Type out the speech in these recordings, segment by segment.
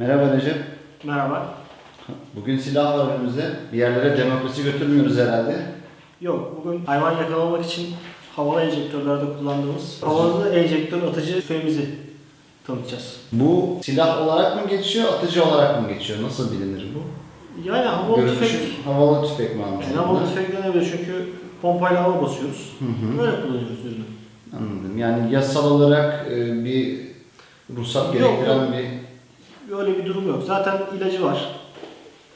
Merhaba Recep. Merhaba. Bugün silah var önümüzde. Bir yerlere demokrasi götürmüyoruz herhalde. Yok, bugün hayvan yakalamak için havalı enjektörlerde kullandığımız havalı enjektör atıcı tüfeğimizi tanıtacağız. Bu silah olarak mı geçiyor, atıcı olarak mı geçiyor? Nasıl bilinir bu? Yani havalı Görünüşü tüfek, havalı tüfek mi yani anlamında? havalı tüfek denebilir çünkü pompayla hava basıyoruz. Hı hı. Böyle kullanıyoruz ürünü. Anladım. Yani yasal olarak e, bir ruhsat gerektiren yok. bir... Öyle bir durum yok. Zaten ilacı var.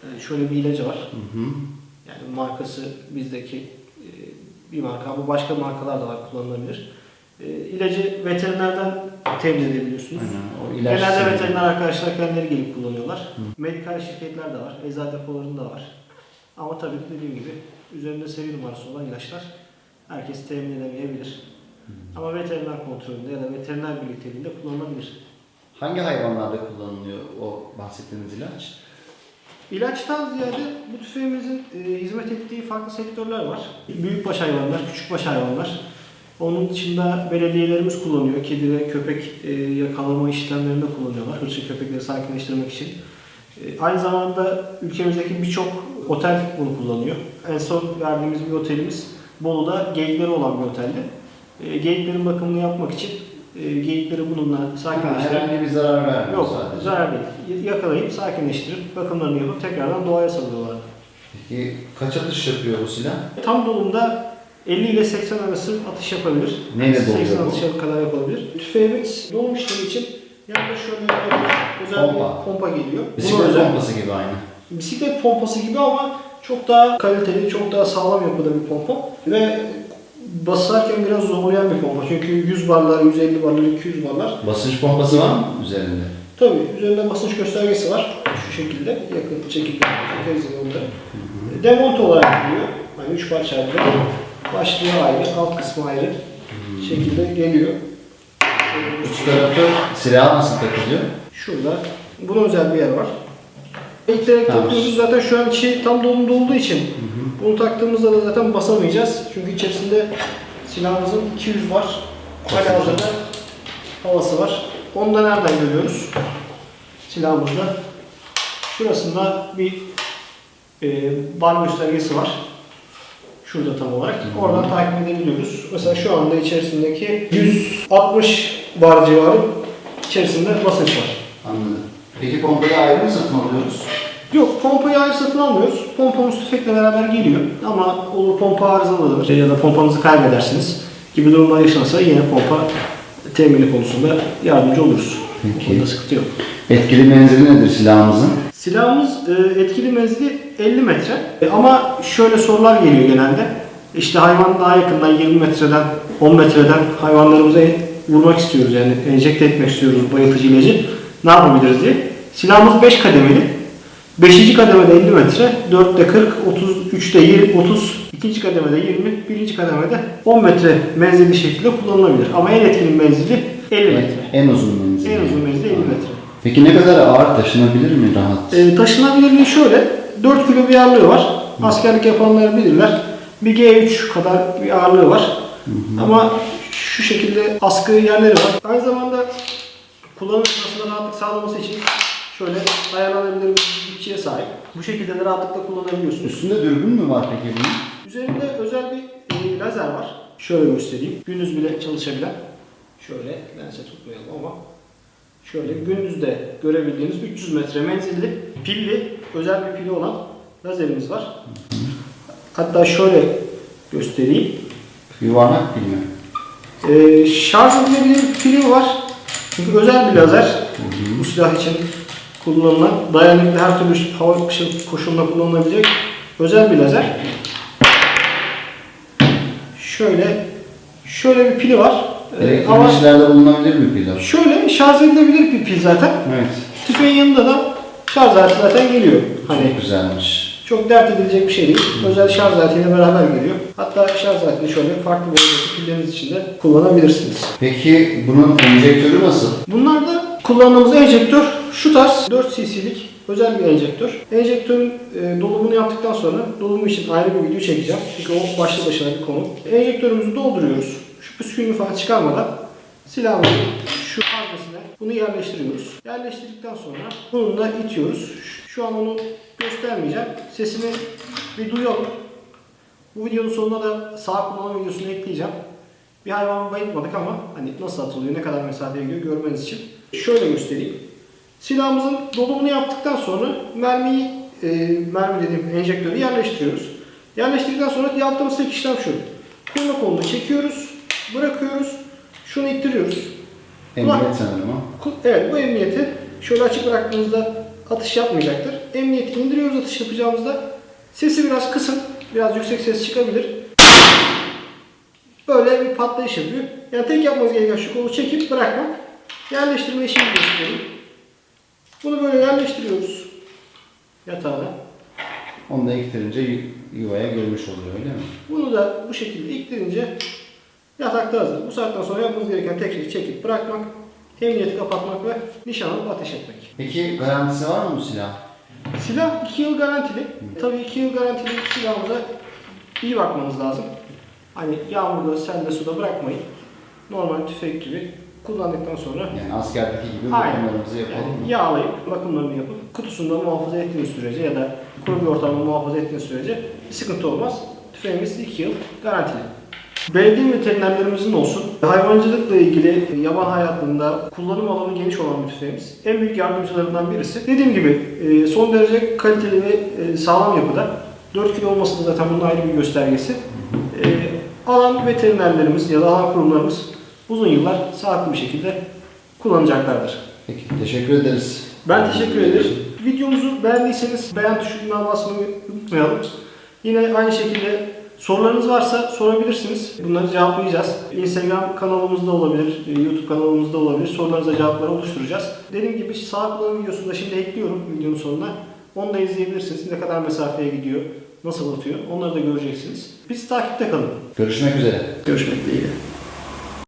Ee, Şöyle bir ilacı var. Hı hı. Yani markası bizdeki e, bir marka. Bu başka markalar da var kullanılabilir. E, İlacı veterinerden temin edebiliyorsunuz. Aynen. O ilaç Genelde veteriner arkadaşlar kendileri gelip kullanıyorlar. Medikal şirketler de var, eczacı depolarında var. Ama tabii dediğim gibi üzerinde seri numarası olan ilaçlar herkes temin edemeyebilir. Ama veteriner kontrolünde ya da veteriner birlikteliğinde kullanılabilir. Hangi hayvanlarda kullanılıyor o bahsettiğiniz ilaç? İlaçtan ziyade bu tüfeğimizin e, hizmet ettiği farklı sektörler var. Büyükbaş hayvanlar, küçükbaş hayvanlar. Onun dışında belediyelerimiz kullanıyor. Kedi ve köpek e, yakalama işlemlerinde kullanıyorlar. Hırçın köpekleri sakinleştirmek için. E, aynı zamanda ülkemizdeki birçok otel bunu kullanıyor. En son verdiğimiz bir otelimiz Bolu'da geyikleri olan bir oteldi. E, geyiklerin bakımını yapmak için e, geyikleri bununla Ha, sakinleştirip herhangi bir zarar vermiyor Yok, sadece. zarar değil. Yakalayıp sakinleştirip bakımlarını yapıp tekrardan doğaya salıyorlar. Peki kaç atış yapıyor bu silah? Tam dolumda 50 ile 80 arası atış yapabilir. Neyle doluyor 80 bu? atışa kadar yapabilir. Tüfeğimiz dolum işlemi için yanında şöyle bir özel Pompa. bir pompa geliyor. Bisiklet özel- pompası gibi aynı. Bisiklet pompası gibi ama çok daha kaliteli, çok daha sağlam yapıda bir pompa. Ve basarken biraz zorlayan bir pompa. Çünkü 100 barlar, 150 barlar, 200 barlar. Basınç pompası var mı üzerinde? Tabii üzerinde basınç göstergesi var. Şu şekilde yakın çekip çekeriz onları. Demonte olarak geliyor. Hani üç parça halde. Başlığı ayrı, alt kısmı ayrı şekilde geliyor. Üst tarafı silaha nasıl takılıyor? Şurada. Buna özel bir yer var. İlk direkt Tamam. takıyoruz. Zaten şu an içi tam dolumda olduğu için bunu taktığımızda da zaten basamayacağız. Çünkü içerisinde silahımızın 200 var. Hala hazırda havası var. Onu da nereden görüyoruz? Silahımızda. Şurasında bir e, bar göstergesi var. Şurada tam olarak. Oradan takip edebiliyoruz. Mesela şu anda içerisindeki 160 bar civarı içerisinde basınç var. Anladım. Peki pompayı ayrı mı satın alıyoruz? Yok pompayı ayrı satın almıyoruz. Pompamız tüfekle beraber geliyor. Ama olur pompa arızalıdır ya da pompanızı kaybedersiniz gibi durumlar yaşanırsa yine pompa temini konusunda yardımcı oluruz. Peki. Onda sıkıntı yok. Etkili menzili nedir silahımızın? Silahımız e, etkili menzili 50 metre. E, ama şöyle sorular geliyor genelde. İşte hayvan daha yakından 20 metreden 10 metreden hayvanlarımıza vurmak istiyoruz yani enjekte etmek istiyoruz bayıltıcı ilacı. Ne yapabiliriz diye. Silahımız 5 kademeli. 5. kademede 50 metre, 4'te 40, 33'te 20, 30, 2. kademede 20, 1. kademede 10 metre menzilli şekilde kullanılabilir. Ama en etkili menzili 50 metre. En uzun menzil. En uzun menzili 50 metre. Peki ne kadar ağır taşınabilir mi rahat? E, taşınabilirliği şöyle, 4 kilo bir ağırlığı var. Askerlik yapanlar bilirler. Bir G3 kadar bir ağırlığı var. Ama şu şekilde askı yerleri var. Aynı zamanda kullanım sırasında rahatlık sağlaması için şöyle ayarlanabilir bir dipçiye sahip. Bu şekilde de rahatlıkla kullanabiliyorsunuz. Üstünde dürbün mü var peki bunun? Üzerinde özel bir e, lazer var. Şöyle göstereyim. Gündüz bile çalışabilen. Şöyle lense tutmayalım ama şöyle gündüz de görebildiğiniz 300 metre menzilli pilli özel bir pili olan lazerimiz var. Hatta şöyle göstereyim. Yuvarlak pil mi? Ee, şarj edilebilir pili var. Çünkü özel bir lazer. Bu silah için kullanılan, dayanıklı her türlü hava koşulunda kullanılabilecek özel bir lazer. Şöyle şöyle bir pili var. Ee, ama Elektrikli işlerde bulunabilir mi pil? şöyle şarj edilebilir bir pil zaten. Evet. Tüfeğin yanında da şarj aleti zaten geliyor. Hani Çok güzelmiş. çok dert edilecek bir şey değil. Özel şarj aletiyle beraber geliyor. Hatta şarj aletini şöyle farklı boyutlu pilleriniz için de kullanabilirsiniz. Peki bunun enjektörü nasıl? Bunlarda kullandığımız enjektör şu tarz 4 cc'lik özel bir enjektör. Enjektörün e, dolumunu yaptıktan sonra dolumu için ayrı bir video çekeceğim. Çünkü o başlı başına bir konu. Enjektörümüzü dolduruyoruz. Şu püskünlüğü falan çıkarmadan silahımızı şu makinesine bunu yerleştiriyoruz. Yerleştirdikten sonra bunu da itiyoruz. Şu an onu göstermeyeceğim. Sesini bir duyalım. Bu videonun sonuna da sağ kullanım videosunu ekleyeceğim. Bir hayvan bayıltmadık ama hani nasıl atılıyor, ne kadar mesafeye gidiyor görmeniz için. Şöyle göstereyim. Silahımızın dolumunu yaptıktan sonra mermiyi, e, mermi dediğim enjektörü yerleştiriyoruz. Yerleştirdikten sonra yaptığımız tek işlem şu. Kurma kolunu çekiyoruz, bırakıyoruz, şunu ittiriyoruz. Emniyet sanırım. Ku- Evet bu emniyeti şöyle açık bıraktığınızda atış yapmayacaktır. Emniyeti indiriyoruz atış yapacağımızda. Sesi biraz kısın, biraz yüksek ses çıkabilir. Böyle bir patlayış yapıyor. Yani tek yapmanız gereken şu kolu çekip bırakmak. Yerleştirme işini göstereyim. Bunu böyle yerleştiriyoruz yatağına. Onu da iktirince yu- yuvaya girmiş oluyor öyle mi? Bunu da bu şekilde iktirince yatakta hazır. Bu saatten sonra yapmanız gereken tek şey çekip bırakmak, emniyeti kapatmak ve nişan alıp ateş etmek. Peki garantisi var mı bu silah? Silah 2 yıl garantili. Tabii 2 yıl garantili silahımıza iyi bakmanız lazım. Hani yağmurda, selde, suda bırakmayın. Normal tüfek gibi kullandıktan sonra Yani askerdeki gibi bakımlarımızı yapalım yani yağlayıp bakımlarını yapıp kutusunda muhafaza ettiğiniz sürece ya da kuru bir ortamda muhafaza ettiğiniz sürece sıkıntı olmaz. Tüfeğimiz 2 yıl garantili. Belediye veterinerlerimizin olsun. Hayvancılıkla ilgili yaban hayatında kullanım alanı geniş olan bir tüfeğimiz. En büyük yardımcılarından birisi. Dediğim gibi e, son derece kaliteli ve e, sağlam yapıda. 4 kilo olması da zaten bunun ayrı bir göstergesi. E, alan veterinerlerimiz ya da alan kurumlarımız uzun yıllar sağlıklı bir şekilde kullanacaklardır. Peki teşekkür ederiz. Ben teşekkür ederim. Videomuzu beğendiyseniz beğen tuşuna basmayı unutmayalım. Yine aynı şekilde sorularınız varsa sorabilirsiniz. Bunları cevaplayacağız. Instagram kanalımızda olabilir, YouTube kanalımızda olabilir. Sorularınıza cevapları oluşturacağız. Dediğim gibi sağ kullanım videosunu da şimdi ekliyorum videonun sonuna. Onu da izleyebilirsiniz. Ne kadar mesafeye gidiyor, nasıl atıyor onları da göreceksiniz. Biz takipte kalın. Görüşmek üzere. Görüşmek dileğiyle.